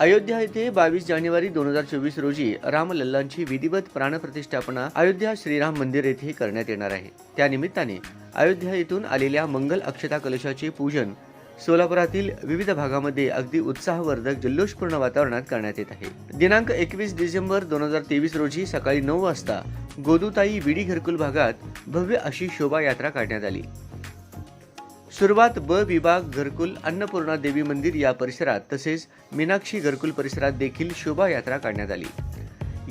अयोध्या येथे बावीस जानेवारी दोन हजार चोवीस रोजी रामलल्लांची विधिवत प्राणप्रतिष्ठापना अयोध्या श्रीराम मंदिर येथे करण्यात येणार आहे. त्यानिमित्ताने अयोध्या येथून आलेल्या मंगल अक्षता कलशाचे पूजन सोलापुरातील विविध भागामध्ये अगदी उत्साहवर्धक जल्लोषपूर्ण वातावरणात करण्यात येत आहे. दिनांक एकवीस डिसेंबर दोन हजार तेवीस रोजी सकाळी नऊ वाजता गोदुताई विडी घरकुल भागात भव्य अशी शोभायात्रा काढण्यात आली. सुरुवात ब विभाग घरकुल अन्नपूर्णा देवी मंदिर या परिसरात तसेच मीनाक्षी घरकुल परिसरात देखील शोभायात्रा काढण्यात आली.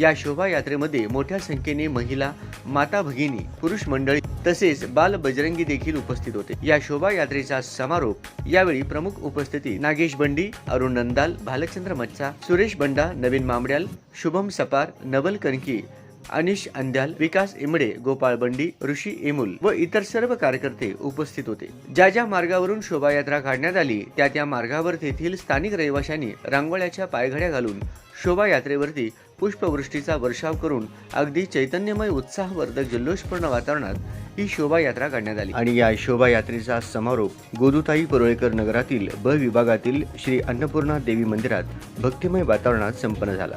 या शोभायात्रेमध्ये मोठ्या संख्येने महिला माता भगिनी पुरुष मंडळी तसेच बाल बजरंगी देखील उपस्थित होते. या शोभायात्रेचा समारोप यावेळी प्रमुख उपस्थिती नागेश बंडी अरुण नंदाल भालचंद्र मच्छा सुरेश बंडा नवीन मामड्याल शुभम सपार नवल कणकी अनिश अंद्याल विकास इमडे गोपाळ बंडी ऋषी एमुल व इतर सर्व कार्यकर्ते उपस्थित होते. ज्या ज्या मार्गावरून शोभायात्रा काढण्यात आली त्या त्या मार्गावर तेथील स्थानिक रहिवाशांनी रांगोळ्याच्या पायघड्या घालून शोभायात्रेवरती पुष्पवृष्टीचा वर्षाव करून अगदी चैतन्यमय उत्साहवर्धक जल्लोषपूर्ण वातावरणात ही शोभायात्रा काढण्यात आली. आणि या शोभायात्रेचा समारोप गोदुताई परोळेकर नगरातील ब विभागातील श्री अन्नपूर्णा देवी मंदिरात भक्तिमय वातावरणात संपन्न झाला.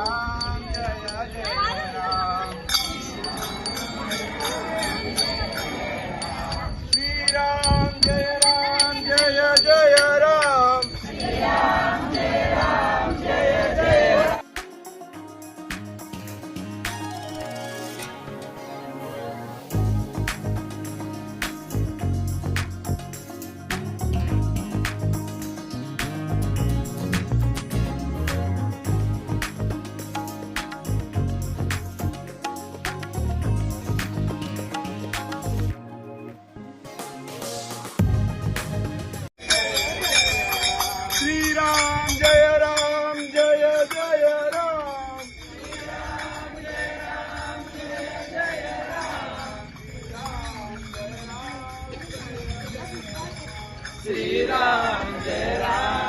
See Ram, Jai Ram.